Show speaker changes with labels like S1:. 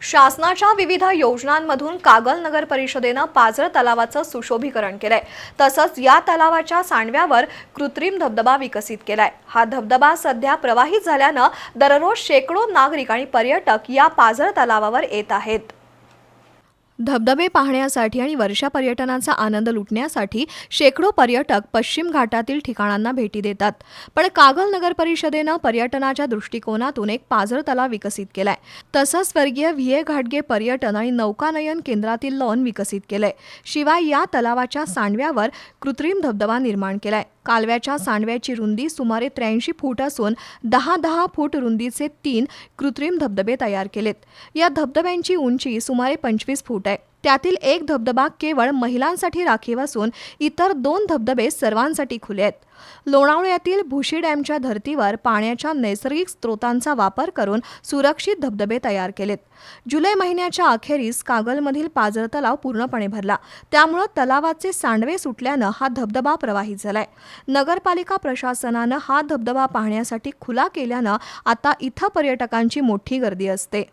S1: शासनाच्या विविध योजनांमधून कागल नगर परिषदेनं पाजर तलावाचं सुशोभीकरण केलंय. तसंच या तलावाच्या सांडव्यावर कृत्रिम धबधबा विकसित केलाय. हा धबधबा सध्या प्रवाहित झाल्यानं दररोज शेकडो नागरिक आणि पर्यटक या पाझर तलावावर येत आहेत. धबधबे पाहण्यासाठी आणि वर्षा पर्यटनाचा आनंद लुटण्यासाठी शेकडो पर्यटक पश्चिम घाटातील ठिकाणांना भेटी देतात. पण कागल नगर परिषदेनं पर्यटनाच्या दृष्टिकोनातून एक पाझर तलाव विकसित केलाय. तसंच स्वर्गीय व्ही ए घाटगे पर्यटन आणि नौकानयन केंद्रातील लॉन विकसित केलंय. शिवाय या तलावाच्या सांडव्यावर कृत्रिम धबधबा निर्माण केलाय. कालव्याच्या सांडव्याची रुंदी सुमारे त्र्याऐंशी फूट असून दहा दहा फूट रुंदीचे तीन कृत्रिम धबधबे तयार केलेत. या धबधब्यांची उंची सुमारे पंचवीस फूट आहे. त्यातील एक धबधबा केवळ महिलांसाठी राखीव असून इतर दोन धबधबे सर्वांसाठी खुले आहेत. लोणावळ्यातील भुशी डॅमच्या धर्तीवर पाण्याच्या नैसर्गिक स्रोतांचा वापर करून सुरक्षित धबधबे तयार केलेत. जुलै महिन्याच्या अखेरीस कागलमधील पाजर तलाव पूर्णपणे भरला. त्यामुळं तलावाचे सांडवे सुटल्यानं हा धबधबा प्रवाहित झालाय. नगरपालिका प्रशासनानं हा धबधबा पाहण्यासाठी खुला केल्यानं आता इथं पर्यटकांची मोठी गर्दी असते.